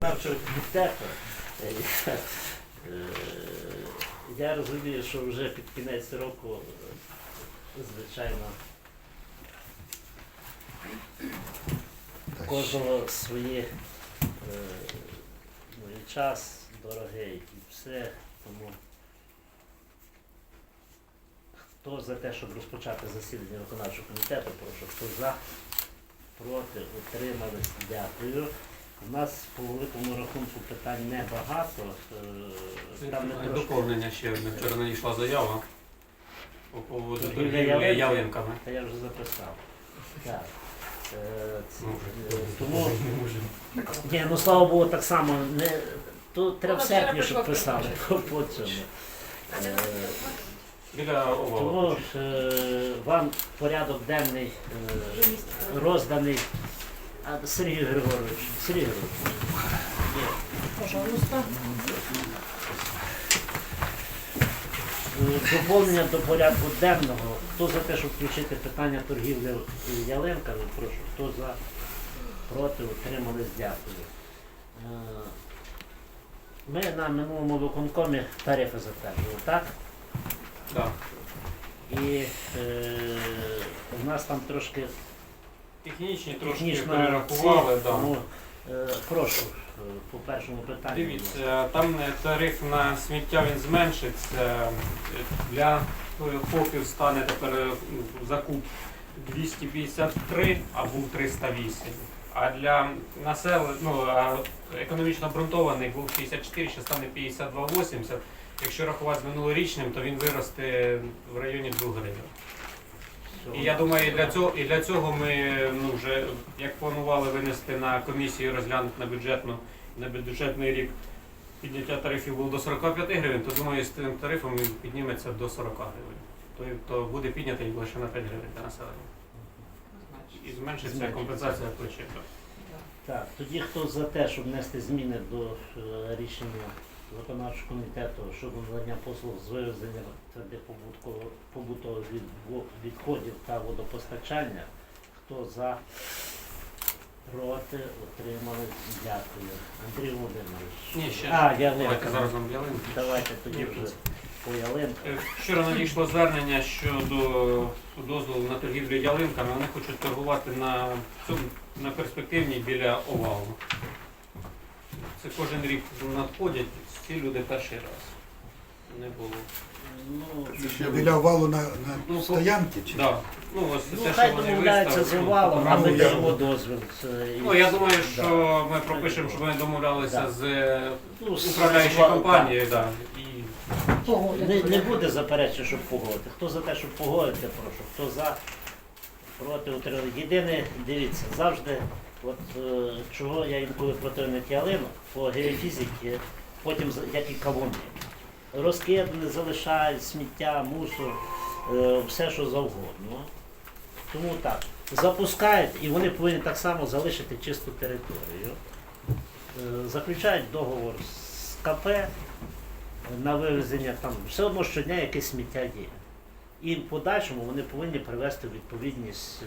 комітету. Е, е, Я розумію, що вже під кінець року, е, звичайно, кожного свої е, ну, і час дорогий, і все. Тому хто за те, щоб розпочати засідання виконавчого комітету, прошу, хто за, проти, утримались, дякую. У нас по великому рахунку питань небагато. е, Там не Е, трошки Доповнення ще одне. Вчора надійшла заява по поводу Торгівля торгівлі ялинками? ялинками. Та я вже записав. Так. Е, ці- Ну, е, Тому, ні, ну слава Богу, так само. Не, то треба в Вона вчора серпні, щоб прийшла, писали по, по цьому. Е, Біля овала. Тому е, вам порядок денний е, розданий. Сергій Григорович, Сергій Григорович. Пожалуйста. Е, Доповнення до порядку денного. Хто за те, щоб включити питання торгівлі ялинками, прошу. Хто за, проти, утримались, дякую. Е, Ми на минулому виконкомі тарифи затверджували, так? Да. І е, в нас там трошки Технічні трошки технічно перерахували. Да. тому е, прошу е, по першому питанню. Дивіться, там е, тариф на сміття він зменшиться. Е, Для е, ФОПів стане тепер е, ну, закуп 253, а був 308. А для населення, ну, а економічно обґрунтований був 64, ще стане 52,80. Якщо рахувати з минулорічним, то він виросте в районі 2 гривень. І я думаю, і для цього, і для цього ми ну, вже як планували винести на комісію, розглянути на бюджетну на бюджетний рік підняття тарифів було до 45 гривень, то думаю, з тим тарифом він підніметься до 40 гривень. Тобто буде піднятий лише на 5 гривень для населення. І зменшиться Зменшиться. компенсація плечі. Так, тоді хто за те, щоб внести зміни до е, рішення виконавчого комітету щодо надання послуг з вивезення побутових відходів та водопостачання, хто за, проти, утримали, дякую. Андрій Володимирович. Ні, ще А, ялинка. Давайте зараз вам ялинку. Давайте тоді вже по ялинку. Е, Вчора надійшло звернення щодо дозволу на торгівлю ялинками. Вони хочуть торгувати на, цьому, на перспективній біля овалу. Це кожен рік надходять, ці люди перший раз. Не було. Ну, Біля овалу на, Ну, стоянці чи? Да. Ну, ось ну те, хай що вони домовляються з виставили. овалом, а ми Ну, я- дозвіл. Це і- Ну, я думаю, Да. що ми пропишемо, щоб вони домовлялися Да. з е, Ну, з- управляючою з- компанією. Да. І Не, не буде заперечень, щоб погодити. Хто за те, щоб погодити, прошу. Хто за, проти утримали. Єдине, дивіться, завжди, от е, чого я інколи противник ялинок по геофізиці, потім як і кавуни. Розкидане, залишають сміття, мусор, е, все що завгодно. Тому так, запускають і вони повинні так само залишити чисту територію. Е, Заключають договор з КП на вивезення там все одно щодня якесь сміття є. І в подальшому вони повинні привести відповідність.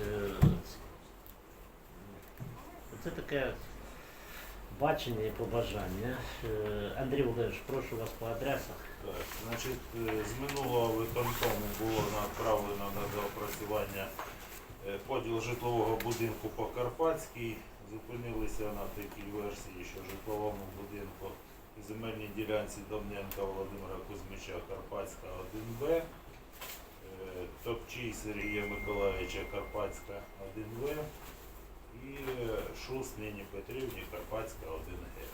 Це таке бачення і побажання. Е, Андрій Володимирович, прошу вас по адресах. Так, значить, е, з минулого виконкому було направлено на доопрацювання е, поділ житлового будинку по Карпатській. Зупинилися на такій версії, що в житловому будинку земельній ділянці Домненка Володимира Кузьмича Карпатська 1Б, е, Топчій Сергія Миколаївича Карпатська 1В і Шус Нині Петрівні Карпатська 1Г.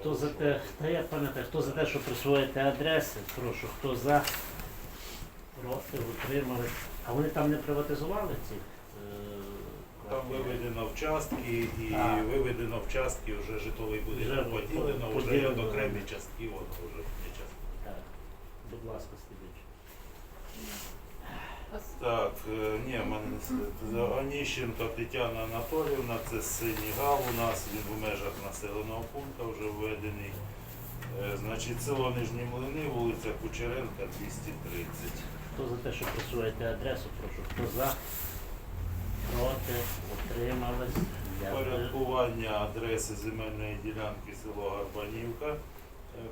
Хто за те, та я пам'ятаю, хто за те, що присвоїти адреси, прошу, хто за, проти, утримали. А вони там не приватизували ці? е, Там виведено вчастки і А. виведено вчастки, вже житловий Вже будинок поділено, вже поділено. окремі частки, воно вже не частки. Так, будь ласка, Стебіч. Так, е, ні, мене Оніщенко Тетяна Анатоліївна, це синій гал у нас, він в межах населеного пункту вже введений. Е, Значить, село Нижні Млини, вулиця Кучеренка, 230. Хто за те, що присвоїти адресу, прошу. Хто за? Проти, утримались. Порядкування адреси земельної ділянки село Гарбанівка е,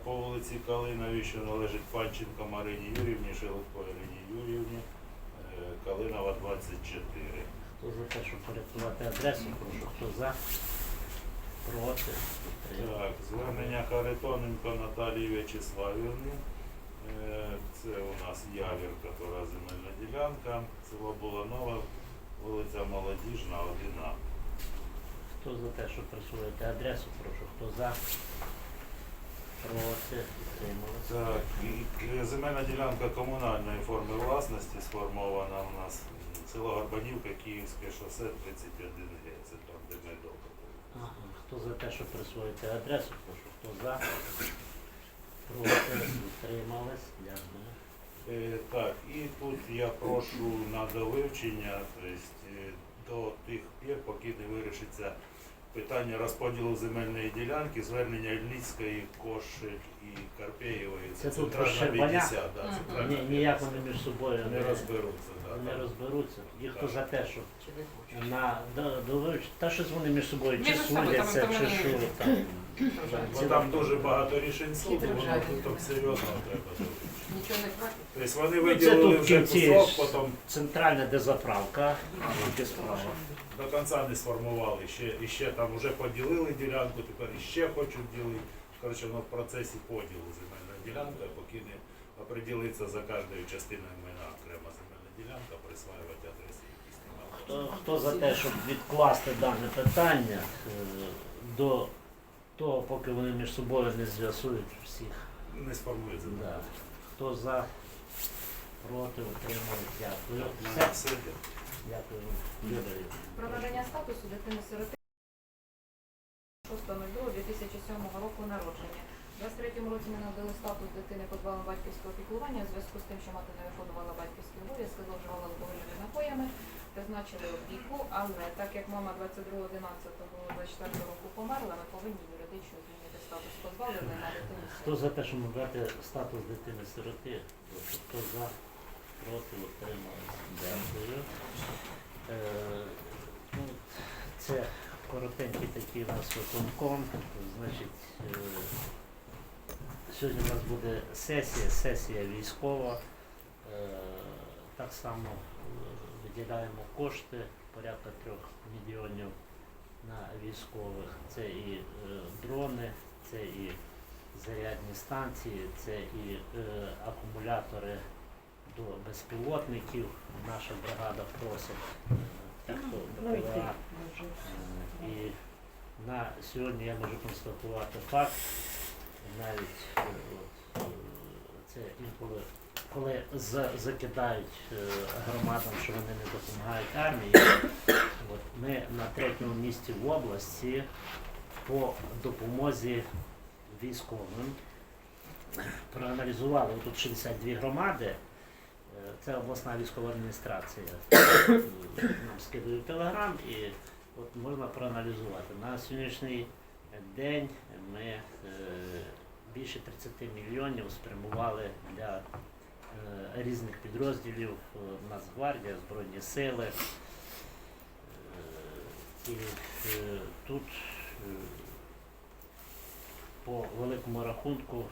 по вулиці Калиновій, що належить Панченко Марині Юрівні, Шелудко Ірині Юрівні, Калинова 24. Хто за те, щоб порядкувати адресу, прошу, хто за, проти. Так, звернення Харитоненко Наталії В'ячеславівни. Е, Це у нас Явір, яка земельна ділянка. Село Буланова, вулиця Молодіжна, 1А. Хто за те, щоб присвоїти адресу, прошу, хто за, проти, утримались. Так, е, земельна ділянка комунальної форми власності сформована у нас село Горбанівка, Київське шосе 31Г. Це там, де ми довго. Ага. Хто за те, щоб присвоїти адресу, прошу, хто за, проти, утримались. Дякую. Е, Так, і тут я прошу на довивчення, тобто е, до тих пір, поки не вирішиться питання розподілу земельної ділянки, звернення Ільницької, Кошель і Карпеєвої. Це тут центральна Щербаня? 50, да, Мгм. центральна Ні, 50. ніяк вони між собою не розберуться. Да, не да. розберуться. Тоді хто Так. за те, щоб Чи ви хочете? на до, та щось вони між собою чи Між собою, там- судяться, там чи вони що там. Бо там дуже багато рішень суду, Хитрі воно тут там серйозно треба довивчити. Нічого не хватить? Тобто вони Ну, це виділили тут в вже кінці кусок, потім центральна дезаправка, тільки справа. до кінця не сформували. Ще, і ще там вже поділили ділянку, тепер іще хочуть ділити. Коротше, воно в процесі поділу земельна ділянка, поки не оприділиться за кожною частиною майна окрема земельна ділянка, присваювати адреси якісь немає. Хто, хто за те, щоб відкласти дане питання е, до того, поки вони між собою не з'ясують всіх. Не сформується. Да. Хто за, проти, утримались, дякую. Все, все. дякую. Про надання статусу дитини-сироти 6.02.2007 року народження. У 23-му році ми надали статус дитини позбавлення батьківського піклування у зв'язку з тим, що мати не виконувала батьківські обов'язки, зловживала алкогольними напоями, призначили опіку, але так як мама 22.11.24 року померла, ми повинні юридично статус позбавлення на дитину. Хто за те, щоб надати статус дитини-сироти? Хто за, проти, утримались. Дякую. Е, ну, це коротенький такий у нас виконком. Значить, е, сьогодні у нас буде сесія, сесія військова. Е, так само е, виділяємо кошти, порядка трьох мільйонів на військових. Це і е, дрони, це і зарядні станції, це і е, акумулятори до безпілотників. Наша бригада просить е, тих, хто БПЛА. Е, І на сьогодні я можу констатувати факт, навіть е, от, е, це інколи, коли за- закидають е, громадам, що вони не допомагають армії, от, ми на третьому місці в області по допомозі військовим. Проаналізували тут 62 громади. Е, Це обласна військова адміністрація. Е, Нам скидує телеграм і от можна проаналізувати. На сьогоднішній день ми е, більше 30 мільйонів спрямували для різних підрозділів Нацгвардія, Збройні Сили. І тут по великому рахунку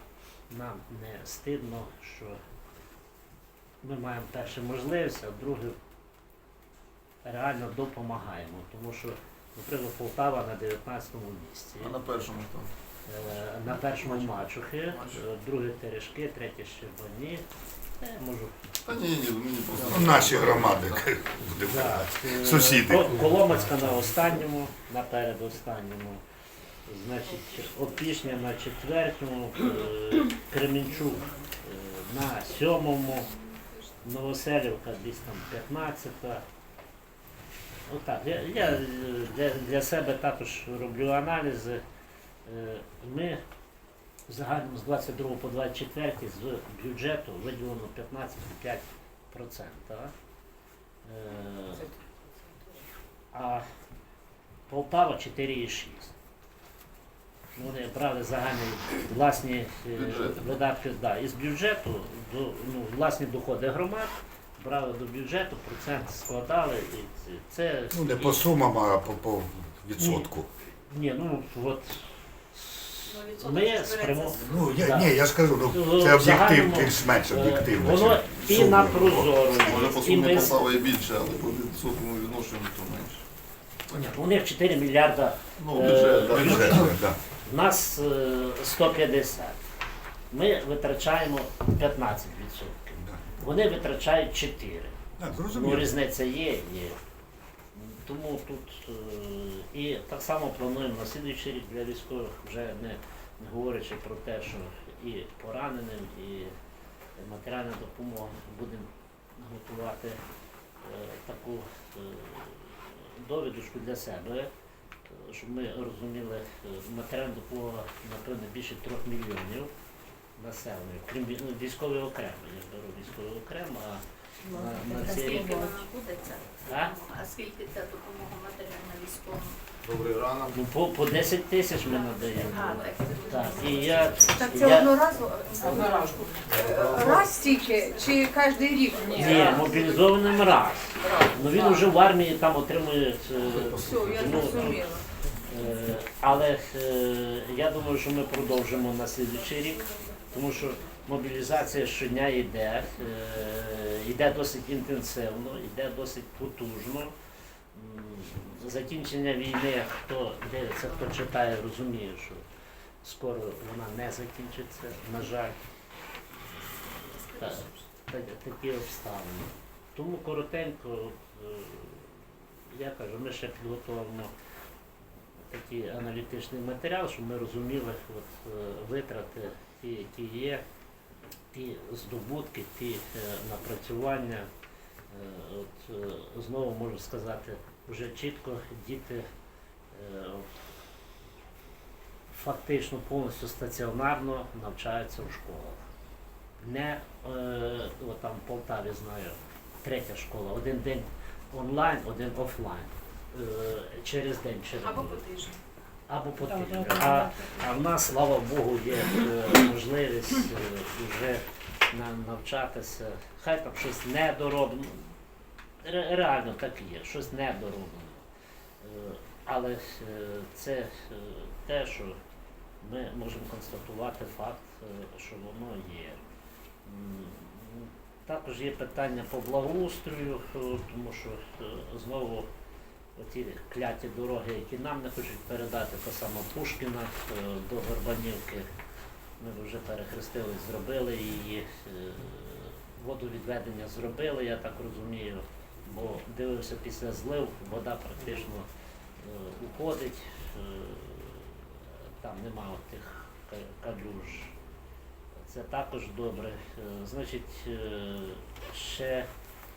нам не стидно, що ми маємо перше можливість, а друге реально допомагаємо. Тому що, наприклад, Полтава на 19-му місці. А на першому там. Е, На першому мачухи, е, друге терешки, третє щербані. Я можу Та ні, ні, мені просто. Наші громади. будемо Да, казати. е, Сусіди. Коломацька на останньому, на передостанньому. Значить, Опішня на четвертому, е, Кременчук е, на сьомому, Новоселівка десь там 15-та. Отак. Я, я е, для, для себе також роблю аналізи. Е, Ми в загальному з 22 по 24 з бюджету виділено 15,5%. Е, а Полтава 4,6. Ну, Вони брали загальні власні е, видатки да, із бюджету, до, ну, власні доходи громад, брали до бюджету, процент складали. І це, це Ну, не по сумам, а по, по відсотку. Ні, ну от ми спрямо. Ну, я, Да. ні, я ж кажу, ну, Ну, це об'єктив, більш-менш Е, об'єктивно. Воно і на прозоро, Може по і сумі ми постави більше, але по відсотному відношенню то менше. у них 4 мільярда, Ну, Е, бюджет, да, Бюджет, да. в нас е, 150. Ми витрачаємо 15%. Вони витрачають 4. Да, Ну, зрозуміло. різниця є, є. Тому тут е, і так само плануємо на слідуючий рік для військових, вже не, говорячи про те, що і пораненим, і матеріальна допомога будемо готувати е, таку е, довідочку для себе, щоб ми розуміли, матеріальна допомога, напевно, більше трьох мільйонів населення, крім ну, окремо. Я беру військові окремо, а на, на А цей рік. вона обходиться? А? А скільки ця допомога матеріальна військовим? Добрий ранок. Ну, по, по 10 тисяч ми надаємо. А, так. І я, Так це я одноразово? Раз тільки чи кожен рік? ні, мобілізованим раз. Ну він вже в армії там отримує. е, Все, я ну, зрозуміла. е, Але е, я думаю, що ми продовжимо на слідуючий рік, тому що мобілізація щодня йде, е, йде досить інтенсивно, йде досить потужно. Закінчення війни, хто дивиться, хто читає, розуміє, що скоро вона не закінчиться, на жаль. Так, так, такі обставини. Тому коротенько, е, я кажу, ми ще підготовимо такий аналітичний матеріал, щоб ми розуміли от, е, витрати, ті, які є, ті здобутки, ті е, напрацювання. Е, От, е, знову можу сказати, вже чітко діти фактично повністю стаціонарно навчаються в школах. Не от там в Полтаві знаю, третя школа, один день онлайн, один офлайн. Через день, через Або по тижню. Або по тижню. А, а в нас, слава Богу, є е, можливість е, вже на- навчатися. Хай там щось недороблено. Ре- Реально так і є, щось недороблено. Е, Але е, це е, те, що ми можемо констатувати факт, е, що воно є. М, Також є питання по благоустрою, е, тому що е, знову оті кляті дороги, які нам не хочуть передати, та сама Пушкіна е, до Горбанівки. Ми вже перехрестили, зробили її, е, водовідведення зробили, я так розумію, бо дивився після злив, вода практично е, уходить, там нема тих калюж. Це також добре. Значить, ще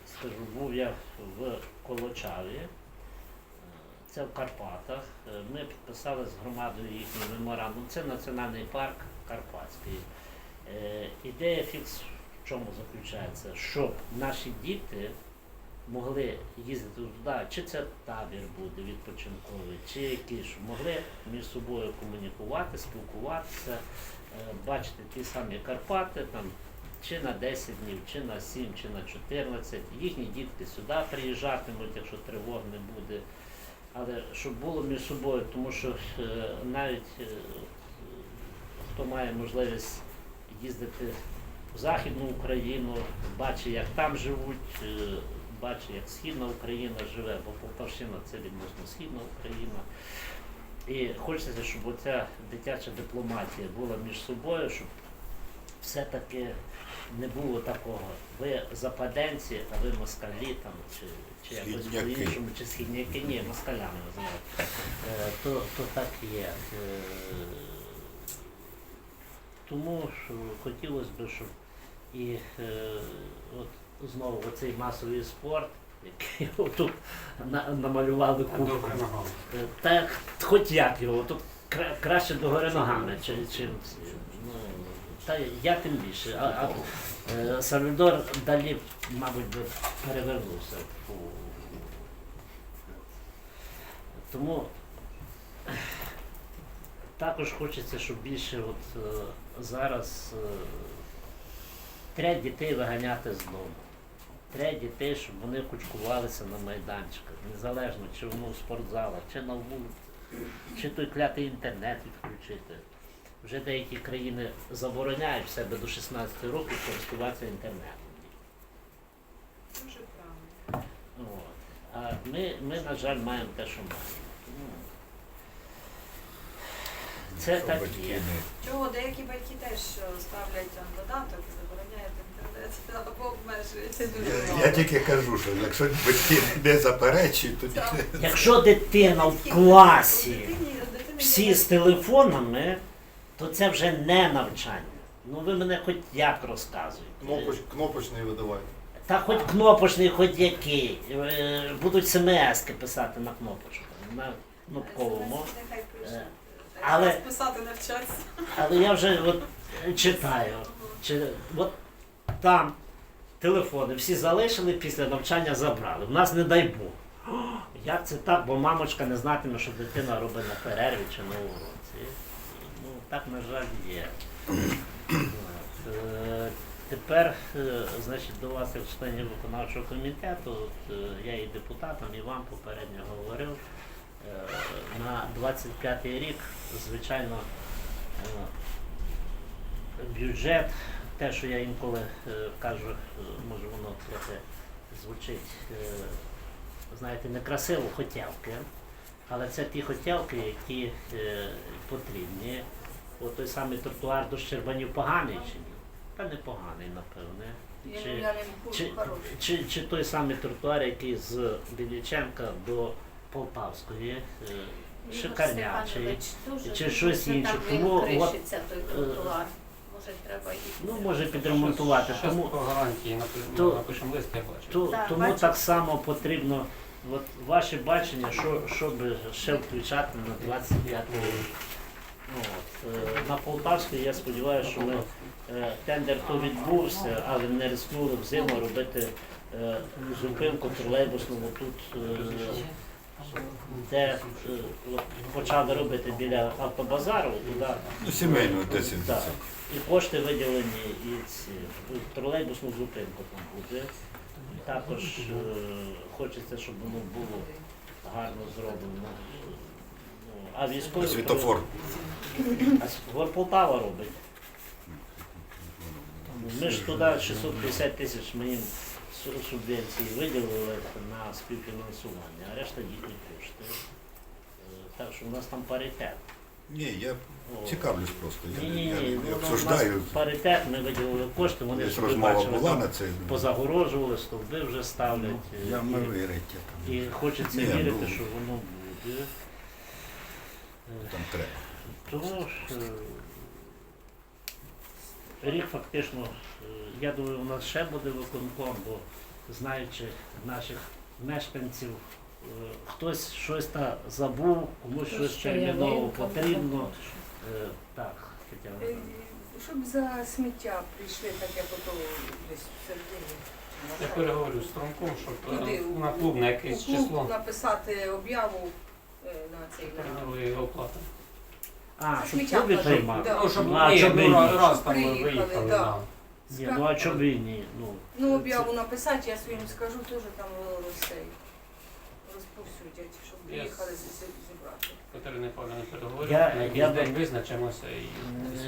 скажу, був я в Колочаві. Це в Карпатах. Е, Ми підписали з громадою їхній меморандум. Це національний парк Карпатський. Е, Ідея фікс в чому заключається? Щоб наші діти могли їздити туди, чи це табір буде відпочинковий, чи якийсь, могли між собою комунікувати, спілкуватися, е, бачити ті самі Карпати, там, чи на 10 днів, чи на 7, чи на 14. Їхні дітки сюди приїжджатимуть, якщо тривог не буде. Але щоб було між собою, тому що е, навіть е, хто має можливість їздити в Західну Україну, бачить, як там живуть, е, бачить, як Східна Україна живе, бо Полтавщина це відносно Східна Україна. І хочеться, щоб оця дитяча дипломатія була між собою, щоб все-таки не було такого. Ви западенці, а ви москалі там, чи, чи якось по-іншому, чи східняки, ні, москалями називають. Е, то, то так є. Е, тому що хотілося б, щоб і е, от знову оцей масовий спорт, який тут намалювали кубку. Так, хоч як його, тут кра- краще догори ногами, чим ну, та я тим більше. А, а е, Сальвадор далі, мабуть, би перевернувся. Тому також хочеться, щоб більше от е, зараз е, треба дітей виганяти з дому. Треба дітей, щоб вони кучкувалися на майданчиках, незалежно чи воно в спортзалах, чи на вулиці. Чи той клятий інтернет відключити. Вже деякі країни забороняють в себе до 16 років користуватися інтернетом. Дуже правильно. От. А ми, ми, на жаль, маємо те, що маємо. Ну, Це Що так батьки є. не- Чого деякі батьки теж е, ставлять там додаток і забороняють інтернет або обмежують. Це дуже Я мало. тільки кажу, що якщо батьки не заперечують, то. Якщо дитина в класі всі з телефонами, то це вже не навчання. Ну ви мене хоч як розказуєте. Кнопоч, кнопочний видавайте. Та хоч кнопочний, хоч який. Е, Будуть смс-ки писати на кнопочку, на кнопковому. Е, але- писати навчатися. Але я вже от читаю. Чи, от там телефони всі залишили, після навчання забрали. У нас не дай Бог. О, Як це так? Бо мамочка не знатиме, що дитина робить на перерві чи на уроці. Ну, так, на жаль, є. От, е, Тепер, е, значить, до вас, як членів виконавчого комітету, от, е, я і депутатам, і вам попередньо говорив, е, на 25 рік, звичайно, е, бюджет, те, що я інколи е, кажу, е, може воно трохи звучить, е, знаєте, некрасиво хотілки, але це ті хотілки, які е, потрібні. От той самий тротуар до Щербанів поганий чи ні? Та не поганий, напевне. Чи, чи, чи, чи той самий тротуар, який з Біліченка до Полтавської, е, чи щось інше. Тому от, кришиться той тротуар. Може треба. Ну, може підремонтувати. Щас Тому, по гарантії То- напишемо лист, я бачу. то, Так, тому бачу. так само потрібно, от ваше бачення, що, що би ще включати на 25 рік. Ну, от, е, на Полтавській я сподіваюся, що ми е, тендер то відбувся, але не рискнули в зиму робити е, зупинку тролейбусну тут, е, де е, от почали робити біля автобазару, туди Ну, сімейну 10 Так. І кошти виділені, і ці тролейбусну зупинку там буде. І також е, хочеться, щоб воно було гарно зроблено. Ну, а військові Світофор. а світофор Полтава робить. Ми ж туди 650 тисяч ми їм субвенції виділили на співфінансування, а решта їхні кошти. Е, Так що у нас там паритет. Ні, я О. цікавлюсь просто. Я, Ні, ні, я, ні. я Ну, у нас паритет, ми виділили кошти, вони Десь собі розмова бачили, була там на це. позагорожували, стовби вже ставлять. Ну, і- Я ми і, вирить, і хочеться Ні, вірити, ну. що воно буде. Е, там треба. Тому ж е, рік фактично, е, я думаю, у нас ще буде виконком, бо знаючи наших мешканців, е, хтось щось та забув, комусь щось терміново потрібно. Так, Тетяна. Е, Щоб за сміття прийшли таке потім десь середині. Я переговорю з Тромком, щоб Туди, на клуб на якесь число написати об'яву на цей передали оплату. А, щоб сміття приймати. да. Ну, щоб Ну, а ні, чому ну, ні? раз, там ми Приїхали, виїхали, да. да. Ні, ну а чому і ні? Ну, Ну, це- об'яву написати, я своїм скажу, теж там розсей. Розповсюдять, щоб Я приїхали з- з- зібрати. Катерина Павлівна переговорю, Я- на якийсь я би- день визначимося і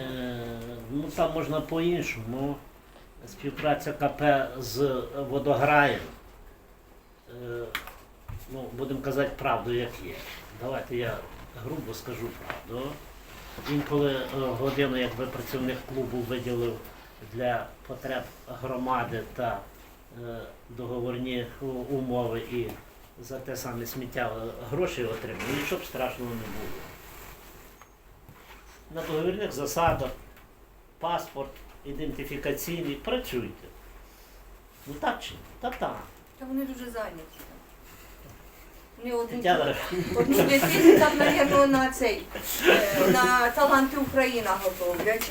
Е, Ну там можна по-іншому. Співпраця КП з водограєм. Е, Ну, будемо казати правду, як є. Давайте я грубо скажу правду. Інколи е, годину, якби працівник клубу виділив для потреб громади та е, договорні умови і за те саме сміття е, гроші отримав, нічого б страшного не було на договірних засадах, паспорт, ідентифікаційний, працюйте. Ну так чи? Та так. Та вони дуже зайняті. Вони одну, одну дитину там, мабуть, на цей, е, на таланти Україна готовлять.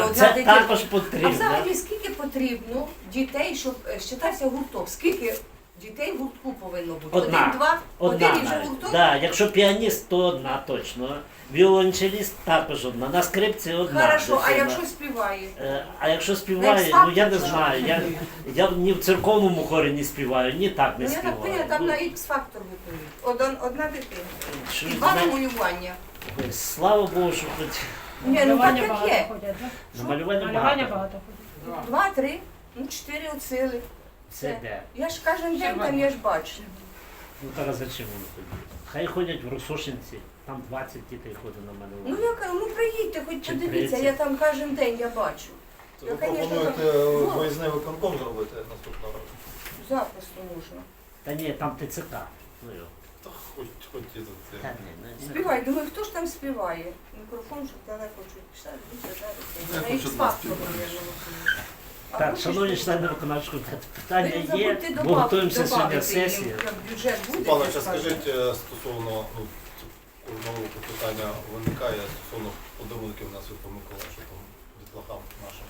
одна дитина. також А взагалі скільки потрібно дітей, щоб е, считався гурток? Скільки дітей в гуртку повинно бути? Одна. Один, два, Одна один і вже навіть. гурток? Да, якщо піаніст, то одна точно. Віолончеліст також одна, на скрипці одна. Хорошо, а дитина. якщо співає? Е, А якщо співає, ну я не знаю. Я, я ні в церковному хорі не співаю, ні так не Ну я так співаю. поняла, там Ну, на X-фактор готують. Один, одна дитина. що І два знаєте, намалювання. Слава Богу, що хоч Ні, ну так як багато є. ходять, да? на малювання Малювання багато. багато ходять. Два, три, ну чотири оцили. Це де? Я ж кожен день там я ж бачу. Ну так а зачем воно тоді? Хай ходять в Росошинці, там 20 дітей ходить на мене. Ну я кажу, ну приїдьте, хоч Чи подивіться, 30? я там кожен день я бачу. То Я, ви конечно, пропонуєте так- виїзний виконком зробити наступного року? Запросто можна. Та ні, там ТЦК. Ну його. Та хоч, хоч і тут. Та ні, не- не- Співай, думаю, хто ж там співає? Мікрофон, щоб далеко чуть писати, дуже Я зараз. На хочу X-Factor, нас мабуть. А Так, шановні члени виконавчого комітету, питання є, бо готуємося сьогодні Бюджет буде. Пане, ще скажіть е, стосовно, ну, ц- кожного року питання виникає стосовно подарунків на Святого Миколая, що там дітлахам нашим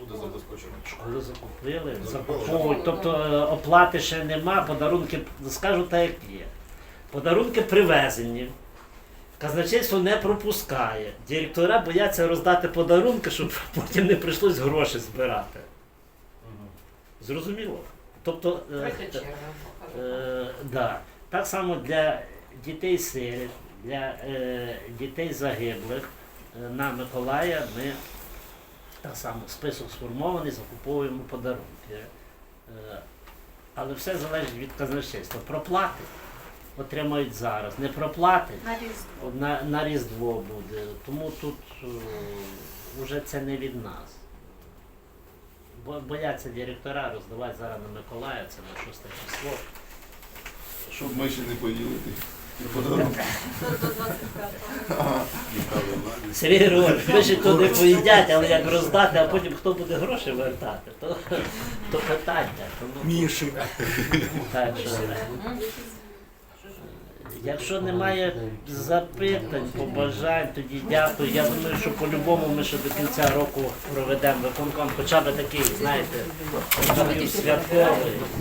буде забезпечено. Школи закупили, Закупили. закуповують. Тобто е, оплати ще нема, подарунки, скажу так, як є. Подарунки привезені. Казначейство не пропускає. Директора бояться роздати подарунки, щоб потім не прийшлось гроші збирати. Зрозуміло? Тобто, е, е, да. так само для дітей сиріт, для е, дітей загиблих е, на Миколая ми так само список сформований, закуповуємо подарунки. Е, але все залежить від казначейства. Проплати отримають зараз, не проплати На різдво. на, на Різдво буде. Тому тут е, вже це не від нас. Бо бояться директора роздавати зараз на Миколая, це на 6 число. Щоб ми ще не 25-го. Сергій Григорович, ви ще то не поїдять, але як роздати, а потім хто буде гроші вертати, то, то питання. Тому, Міші. так, що, якщо немає запитань, побажань, тоді дякую. Я думаю, що по-любому ми ще до кінця року проведемо виконком, хоча б такий, знаєте, святковий.